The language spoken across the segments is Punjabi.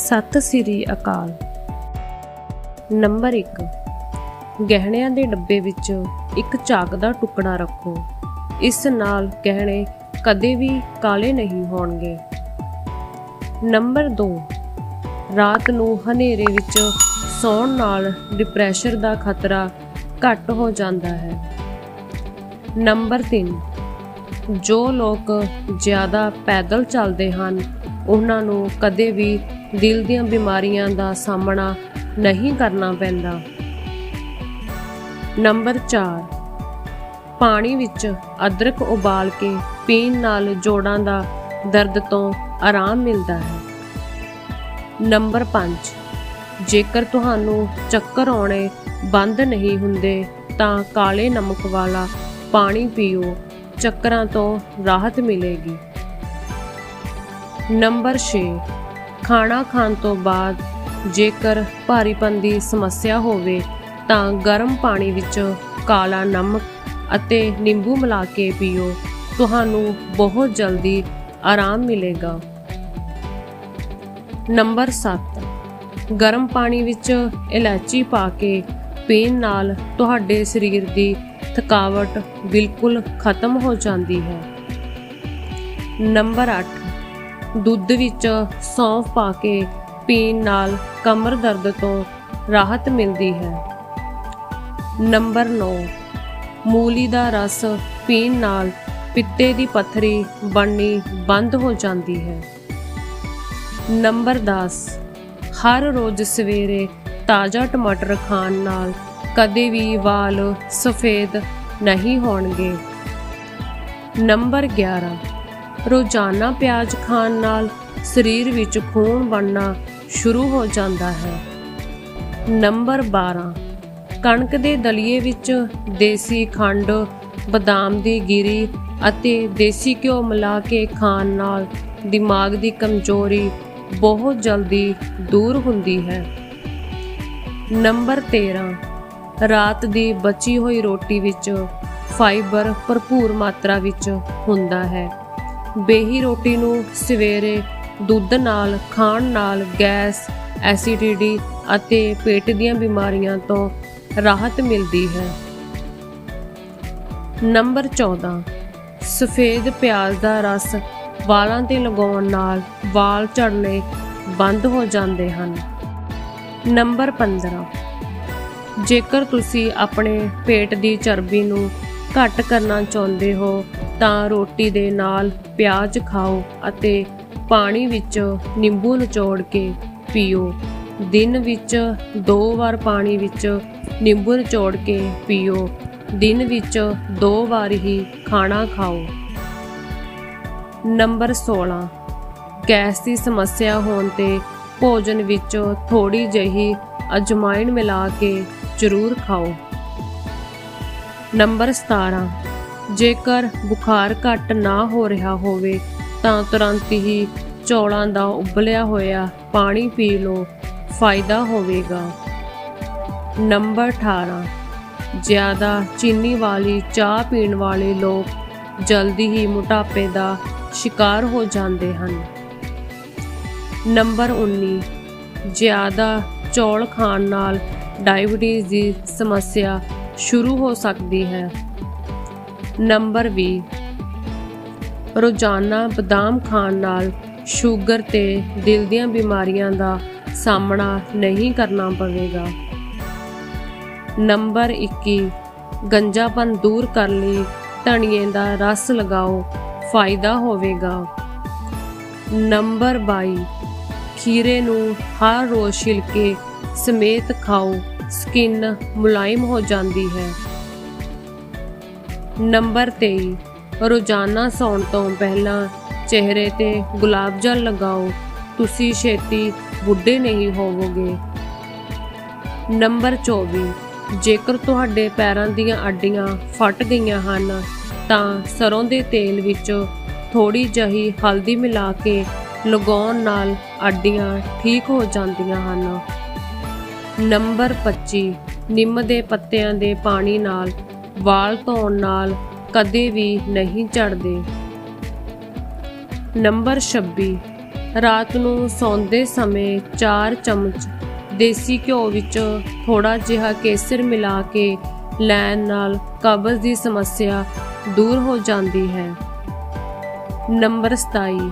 ਸਤਿ ਸ੍ਰੀ ਅਕਾਲ। ਨੰਬਰ 1 ਗਹਿਣਿਆਂ ਦੇ ਡੱਬੇ ਵਿੱਚ ਇੱਕ ਚਾਕ ਦਾ ਟੁਕੜਾ ਰੱਖੋ। ਇਸ ਨਾਲ ਗਹਿਣੇ ਕਦੇ ਵੀ ਕਾਲੇ ਨਹੀਂ ਹੋਣਗੇ। ਨੰਬਰ 2 ਰਾਤ ਨੂੰ ਹਨੇਰੇ ਵਿੱਚ ਸੌਣ ਨਾਲ ਡਿਪਰੈਸ਼ਨ ਦਾ ਖਤਰਾ ਘੱਟ ਹੋ ਜਾਂਦਾ ਹੈ। ਨੰਬਰ 3 ਜੋ ਲੋਕ ਜ਼ਿਆਦਾ ਪੈਦਲ ਚੱਲਦੇ ਹਨ, ਉਹਨਾਂ ਨੂੰ ਕਦੇ ਵੀ ਦਿਲ ਦੀਆਂ ਬਿਮਾਰੀਆਂ ਦਾ ਸਾਹਮਣਾ ਨਹੀਂ ਕਰਨਾ ਪੈਂਦਾ। ਨੰਬਰ 4 ਪਾਣੀ ਵਿੱਚ ਅਦਰਕ ਉਬਾਲ ਕੇ ਪੀਣ ਨਾਲ ਜੋੜਾਂ ਦਾ ਦਰਦ ਤੋਂ ਆਰਾਮ ਮਿਲਦਾ ਹੈ। ਨੰਬਰ 5 ਜੇਕਰ ਤੁਹਾਨੂੰ ਚੱਕਰ ਆਉਣੇ ਬੰਦ ਨਹੀਂ ਹੁੰਦੇ, ਤਾਂ ਕਾਲੇ ਨਮਕ ਵਾਲਾ ਪਾਣੀ ਪੀਓ, ਚੱਕਰਾਂ ਤੋਂ ਰਾਹਤ ਮਿਲੇਗੀ। ਨੰਬਰ 6 ਖਾਣਾ ਖਾਣ ਤੋਂ ਬਾਅਦ ਜੇਕਰ ਭਾਰੀਪਨ ਦੀ ਸਮੱਸਿਆ ਹੋਵੇ ਤਾਂ ਗਰਮ ਪਾਣੀ ਵਿੱਚ ਕਾਲਾ ਨਮਕ ਅਤੇ ਨਿੰਬੂ ਮਿਲਾ ਕੇ ਪੀਓ। ਤੁਹਾਨੂੰ ਬਹੁਤ ਜਲਦੀ ਆਰਾਮ ਮਿਲੇਗਾ। ਨੰਬਰ 7 ਗਰਮ ਪਾਣੀ ਵਿੱਚ ਇਲਾਚੀ ਪਾ ਕੇ ਪੀਣ ਨਾਲ ਤੁਹਾਡੇ ਸਰੀਰ ਦੀ ਥਕਾਵਟ ਬਿਲਕੁਲ ਖਤਮ ਹੋ ਜਾਂਦੀ ਹੈ। ਨੰਬਰ 8 ਦੁੱਧ ਵਿੱਚ ਸੌਂਫ ਪਾ ਕੇ ਪੀਣ ਨਾਲ ਕਮਰ ਦਰਦ ਤੋਂ ਰਾਹਤ ਮਿਲਦੀ ਹੈ। ਨੰਬਰ 9 ਮੂਲੀ ਦਾ ਰਸ ਪੀਣ ਨਾਲ ਪਿੱਤੇ ਦੀ ਪੱਥਰੀ ਬਣਨੀ ਬੰਦ ਹੋ ਜਾਂਦੀ ਹੈ। ਨੰਬਰ 10 ਹਰ ਰੋਜ਼ ਸਵੇਰੇ ਤਾਜ਼ਾ ਟਮਾਟਰ ਖਾਣ ਨਾਲ ਕਦੇ ਵੀ ਵਾਲ ਸਫੇਦ ਨਹੀਂ ਹੋਣਗੇ। ਨੰਬਰ 11 ਰੋਜ਼ਾਨਾ ਪਿਆਜ਼ ਖਾਣ ਨਾਲ ਸਰੀਰ ਵਿੱਚ ਖੂਨ ਬਣਨਾ ਸ਼ੁਰੂ ਹੋ ਜਾਂਦਾ ਹੈ। ਨੰਬਰ 12 ਕਣਕ ਦੇ ਦਲੀਏ ਵਿੱਚ ਦੇਸੀ ਖੰਡ, ਬਦਾਮ ਦੀ ਗਿਰੀ ਅਤੇ ਦੇਸੀ ਘਿਓ ਮਿਲਾ ਕੇ ਖਾਣ ਨਾਲ ਦਿਮਾਗ ਦੀ ਕਮਜ਼ੋਰੀ ਬਹੁਤ ਜਲਦੀ ਦੂਰ ਹੁੰਦੀ ਹੈ। ਨੰਬਰ 13 ਰਾਤ ਦੀ ਬਚੀ ਹੋਈ ਰੋਟੀ ਵਿੱਚ ਫਾਈਬਰ ਭਰਪੂਰ ਮਾਤਰਾ ਵਿੱਚ ਹੁੰਦਾ ਹੈ। ਬੇਹੀ ਰੋਟੀ ਨੂੰ ਸਵੇਰੇ ਦੁੱਧ ਨਾਲ, ਖਾਣ ਨਾਲ ਗੈਸ, ਐਸਿਡਿਟੀ ਅਤੇ ਪੇਟ ਦੀਆਂ ਬਿਮਾਰੀਆਂ ਤੋਂ ਰਾਹਤ ਮਿਲਦੀ ਹੈ। ਨੰਬਰ 14 ਸਫੇਦ ਪਿਆਜ਼ ਦਾ ਰਸ ਵਾਲਾਂ ਤੇ ਲਗਾਉਣ ਨਾਲ ਵਾਲ ਝੜਨੇ ਬੰਦ ਹੋ ਜਾਂਦੇ ਹਨ। ਨੰਬਰ 15 ਜੇਕਰ ਤੁਸੀਂ ਆਪਣੇ ਪੇਟ ਦੀ ਚਰਬੀ ਨੂੰ ਘੱਟ ਕਰਨਾ ਚਾਹੁੰਦੇ ਹੋ ਤਾਂ ਰੋਟੀ ਦੇ ਨਾਲ ਪਿਆਜ਼ ਖਾਓ ਅਤੇ ਪਾਣੀ ਵਿੱਚ ਨਿੰਬੂ ਨਿਚੋੜ ਕੇ ਪੀਓ। ਦਿਨ ਵਿੱਚ ਦੋ ਵਾਰ ਪਾਣੀ ਵਿੱਚ ਨਿੰਬੂ ਨਿਚੋੜ ਕੇ ਪੀਓ। ਦਿਨ ਵਿੱਚ ਦੋ ਵਾਰ ਹੀ ਖਾਣਾ ਖਾਓ। ਨੰਬਰ 16 ਗੈਸ ਦੀ ਸਮੱਸਿਆ ਹੋਣ ਤੇ ਭੋਜਨ ਵਿੱਚ ਥੋੜੀ ਜਿਹੀ ਅਜਮਾਇਣ ਮਿਲਾ ਕੇ ਜ਼ਰੂਰ ਖਾਓ। ਨੰਬਰ 17 ਜੇਕਰ ਬੁਖਾਰ ਘੱਟ ਨਾ ਹੋ ਰਿਹਾ ਹੋਵੇ, ਤਾਂ ਤੁਰੰਤ ਹੀ ਚੌਲਾਂ ਦਾ ਉਬਲਿਆ ਹੋਇਆ ਪਾਣੀ ਪੀ ਲਓ, ਫਾਇਦਾ ਹੋਵੇਗਾ। ਨੰਬਰ 18 ਜ਼ਿਆਦਾ ਚੀਨੀ ਵਾਲੀ ਚਾਹ ਪੀਣ ਵਾਲੇ ਲੋਕ ਜਲਦੀ ਹੀ ਮੋਟਾਪੇ ਦਾ ਸ਼ਿਕਾਰ ਹੋ ਜਾਂਦੇ ਹਨ। ਨੰਬਰ 19 ਜ਼ਿਆਦਾ ਚੌਲ ਖਾਣ ਨਾਲ ਡਾਇਬੀਟੀਜ਼ ਦੀ ਸਮੱਸਿਆ ਸ਼ੁਰੂ ਹੋ ਸਕਦੀ ਹੈ। ਨੰਬਰ 20 ਰੋਜ਼ਾਨਾ ਬਦਾਮ ਖਾਣ ਨਾਲ ਸ਼ੂਗਰ ਤੇ ਦਿਲ ਦੀਆਂ ਬਿਮਾਰੀਆਂ ਦਾ ਸਾਹਮਣਾ ਨਹੀਂ ਕਰਨਾ ਪਵੇਗਾ। ਨੰਬਰ 21 ਗੰਜਾਪਨ ਦੂਰ ਕਰਨ ਲਈ ਧਣੀਏ ਦਾ ਰਸ ਲਗਾਓ, ਫਾਇਦਾ ਹੋਵੇਗਾ। ਨੰਬਰ 22 ਖੀਰੇ ਨੂੰ ਹਰ ਰੋਜ਼ ਛਿਲਕੇ ਸਮੇਤ ਖਾਓ, ਸਕਿਨ ਮੁਲਾਇਮ ਹੋ ਜਾਂਦੀ ਹੈ। ਨੰਬਰ 23 ਰੋਜ਼ਾਨਾ ਸੌਣ ਤੋਂ ਪਹਿਲਾਂ ਚਿਹਰੇ ਤੇ ਗੁਲਾਬ ਜਲ ਲਗਾਓ। ਤੁਸੀਂ ਛੇਤੀ ਬੁੱਢੇ ਨਹੀਂ ਹੋਵੋਗੇ। ਨੰਬਰ 24 ਜੇਕਰ ਤੁਹਾਡੇ ਪੈਰਾਂ ਦੀਆਂ ਅੱਡੀਆਂ ਫਟ ਗਈਆਂ ਹਨ, ਤਾਂ ਸਰੋਂ ਦੇ ਤੇਲ ਵਿੱਚ ਥੋੜੀ ਜਹੀ ਹਲਦੀ ਮਿਲਾ ਕੇ ਲਗਾਉਣ ਨਾਲ ਅੱਡੀਆਂ ਠੀਕ ਹੋ ਜਾਂਦੀਆਂ ਹਨ। ਨੰਬਰ 25 ਨਿੰਮ ਦੇ ਪੱਤਿਆਂ ਦੇ ਪਾਣੀ ਨਾਲ ਵਾਲ ਧੋਣ ਨਾਲ ਕਦੇ ਵੀ ਨਹੀਂ ਝੜਦੇ। ਨੰਬਰ 26 ਰਾਤ ਨੂੰ ਸੌਂਦੇ ਸਮੇਂ 4 ਚਮਚ ਦੇਸੀ ਘਿਓ ਵਿੱਚ ਥੋੜਾ ਜਿਹਾ ਕੇਸਰ ਮਿਲਾ ਕੇ ਲੈਣ ਨਾਲ ਕਬਜ਼ ਦੀ ਸਮੱਸਿਆ ਦੂਰ ਹੋ ਜਾਂਦੀ ਹੈ। ਨੰਬਰ 27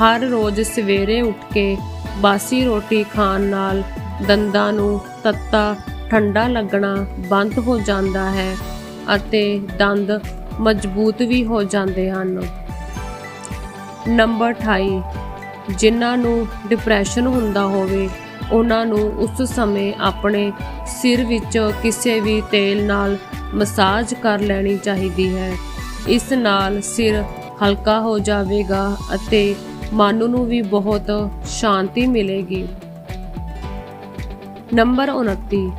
ਹਰ ਰੋਜ਼ ਸਵੇਰੇ ਉੱਠ ਕੇ ਬਾਸੀ ਰੋਟੀ ਖਾਣ ਨਾਲ ਦੰਦਾਂ ਨੂੰ ਤੱਤਾ ਠੰਡਾ ਲੱਗਣਾ ਬੰਦ ਹੋ ਜਾਂਦਾ ਹੈ। ਅਤੇ ਦੰਦ ਮਜ਼ਬੂਤ ਵੀ ਹੋ ਜਾਂਦੇ ਹਨ। ਨੰਬਰ 28 ਜਿਨ੍ਹਾਂ ਨੂੰ ਡਿਪਰੈਸ਼ਨ ਹੁੰਦਾ ਹੋਵੇ, ਉਹਨਾਂ ਨੂੰ ਉਸ ਸਮੇਂ ਆਪਣੇ ਸਿਰ ਵਿੱਚ ਕਿਸੇ ਵੀ ਤੇਲ ਨਾਲ ਮਸਾਜ ਕਰ ਲੈਣੀ ਚਾਹੀਦੀ ਹੈ। ਇਸ ਨਾਲ ਸਿਰ ਹਲਕਾ ਹੋ ਜਾਵੇਗਾ ਅਤੇ ਮਨ ਨੂੰ ਵੀ ਬਹੁਤ ਸ਼ਾਂਤੀ ਮਿਲੇਗੀ। ਨੰਬਰ 29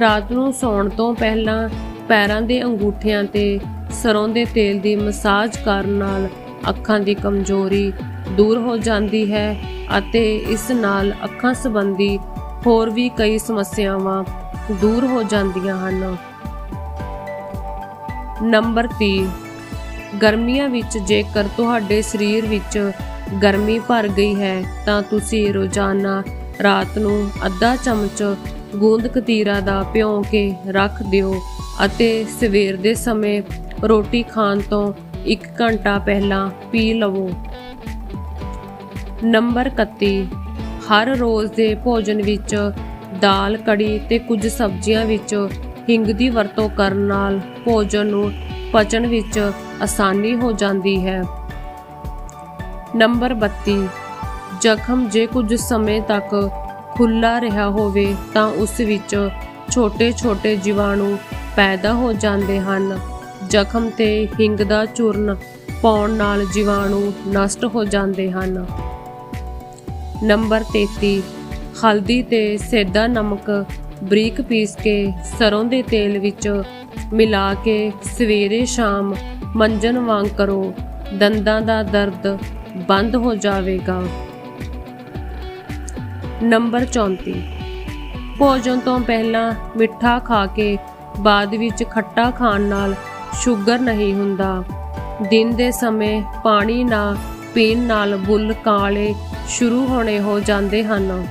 ਰਾਤ ਨੂੰ ਸੌਣ ਤੋਂ ਪਹਿਲਾਂ ਪੈਰਾਂ ਦੇ ਅੰਗੂਠਿਆਂ ਤੇ, ਸਰੋਂ ਦੇ ਤੇਲ ਦੀ ਮਸਾਜ ਕਰਨ ਨਾਲ ਅੱਖਾਂ ਦੀ ਕਮਜ਼ੋਰੀ ਦੂਰ ਹੋ ਜਾਂਦੀ ਹੈ ਅਤੇ ਇਸ ਨਾਲ ਅੱਖਾਂ ਸੰਬੰਧੀ ਹੋਰ ਵੀ ਕਈ ਸਮੱਸਿਆਵਾਂ ਦੂਰ ਹੋ ਜਾਂਦੀਆਂ ਹਨ। ਨੰਬਰ 30 ਗਰਮੀਆਂ ਵਿੱਚ ਜੇਕਰ ਤੁਹਾਡੇ ਸਰੀਰ ਵਿੱਚ ਗਰਮੀ ਭਰ ਗਈ ਹੈ, ਤਾਂ ਤੁਸੀਂ ਰੋਜ਼ਾਨਾ ਰਾਤ ਨੂੰ ਅੱਧਾ ਚਮਚ ਗੂੰਦ ਕਤੀਰਾ ਦਾ ਭਿਉਂ ਕੇ ਰੱਖ ਦਿਓ। ਅਤੇ ਸਵੇਰ ਦੇ ਸਮੇਂ ਰੋਟੀ ਖਾਣ ਤੋਂ 1 ਘੰਟਾ ਪਹਿਲਾਂ ਪੀ ਲਵੋ। ਨੰਬਰ 31 ਹਰ ਰੋਜ਼ ਦੇ ਭੋਜਨ ਵਿੱਚ ਦਾਲ, ਕੜੀ ਤੇ ਕੁਝ ਸਬਜ਼ੀਆਂ ਵਿੱਚ ਹਿੰਗ ਦੀ ਵਰਤੋਂ ਕਰਨ ਨਾਲ ਭੋਜਨ ਨੂੰ ਪਚਣ ਵਿੱਚ ਆਸਾਨੀ ਹੋ ਜਾਂਦੀ ਹੈ। ਨੰਬਰ 32 ਜ਼ਖਮ ਜੇ ਕੁਝ ਸਮੇਂ ਤੱਕ ਖੁੱਲਾ ਰਿਹਾ ਹੋਵੇ ਤਾਂ ਉਸ ਵਿੱਚ ਛੋਟੇ-ਛੋਟੇ ਜੀਵਾਣੂ ਪੈਦਾ ਹੋ ਜਾਂਦੇ ਹਨ। ਜ਼ਖਮ ਤੇ ਹਿੰਗ ਦਾ ਚੂਰਨ ਪਾਉਣ ਨਾਲ ਜੀਵਾਣੂ ਨਸ਼ਟ ਹੋ ਜਾਂਦੇ ਹਨ। ਨੰਬਰ 33 ਹਲਦੀ ਤੇ ਸੇਦਾ ਨਮਕ ਬਰੀਕ ਪੀਸ ਕੇ ਸਰੋਂ ਦੇ ਤੇਲ ਵਿੱਚ ਮਿਲਾ ਕੇ ਸਵੇਰੇ ਸ਼ਾਮ ਮੰਜਨ ਵਾਂਗ ਕਰੋ, ਦੰਦਾਂ ਦਾ ਦਰਦ ਬੰਦ ਹੋ ਜਾਵੇਗਾ। ਨੰਬਰ 34 ਭੋਜਨ ਤੋਂ ਪਹਿਲਾਂ ਮਿੱਠਾ ਖਾ ਕੇ ਬਾਅਦ ਵਿੱਚ ਖੱਟਾ ਖਾਣ ਨਾਲ ਸ਼ੂਗਰ ਨਹੀਂ ਹੁੰਦਾ। ਦਿਨ ਦੇ ਸਮੇਂ ਪਾਣੀ ਨਾ ਪੀਣ ਨਾਲ ਬੁੱਲ ਕਾਲੇ ਸ਼ੁਰੂ ਹੋਣੇ ਹੋ ਜਾਂਦੇ ਹਨ।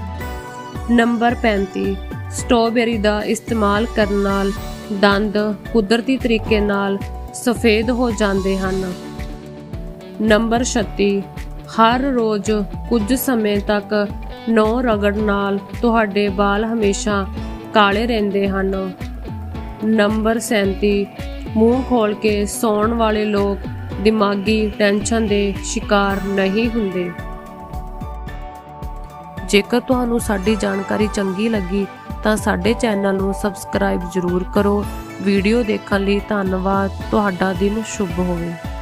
ਨੰਬਰ 35 ਸਟ੍ਰਾਬੇਰੀ ਦਾ ਇਸਤੇਮਾਲ ਕਰਨ ਨਾਲ ਦੰਦ ਕੁਦਰਤੀ ਤਰੀਕੇ ਨਾਲ ਸਫੇਦ ਹੋ ਜਾਂਦੇ ਹਨ। ਨੰਬਰ 36 ਹਰ ਰੋਜ਼ ਕੁਝ ਸਮੇਂ ਤੱਕ ਨੌ ਰਗੜ ਨਾਲ ਤੁਹਾਡੇ ਵਾਲ ਹਮੇਸ਼ਾ ਕਾਲੇ ਰਹਿੰਦੇ ਹਨ। ਨੰਬਰ 37 ਮੂੰਹ ਖੋਲ ਕੇ ਸੌਣ ਵਾਲੇ ਲੋਕ ਦਿਮਾਗੀ ਟੈਨਸ਼ਨ ਦੇ ਸ਼ਿਕਾਰ ਨਹੀਂ ਹੁੰਦੇ। ਜੇਕਰ ਤੁਹਾਨੂੰ ਸਾਡੀ ਜਾਣਕਾਰੀ ਚੰਗੀ ਲੱਗੀ, ਤਾਂ ਸਾਡੇ ਚੈਨਲ ਨੂੰ ਸਬਸਕ੍ਰਾਈਬ ਜ਼ਰੂਰ ਕਰੋ। ਵੀਡੀਓ ਦੇਖਣ ਲਈ ਧੰਨਵਾਦ। ਤੁਹਾਡਾ ਦਿਨ ਸ਼ੁਭ ਹੋਵੇ।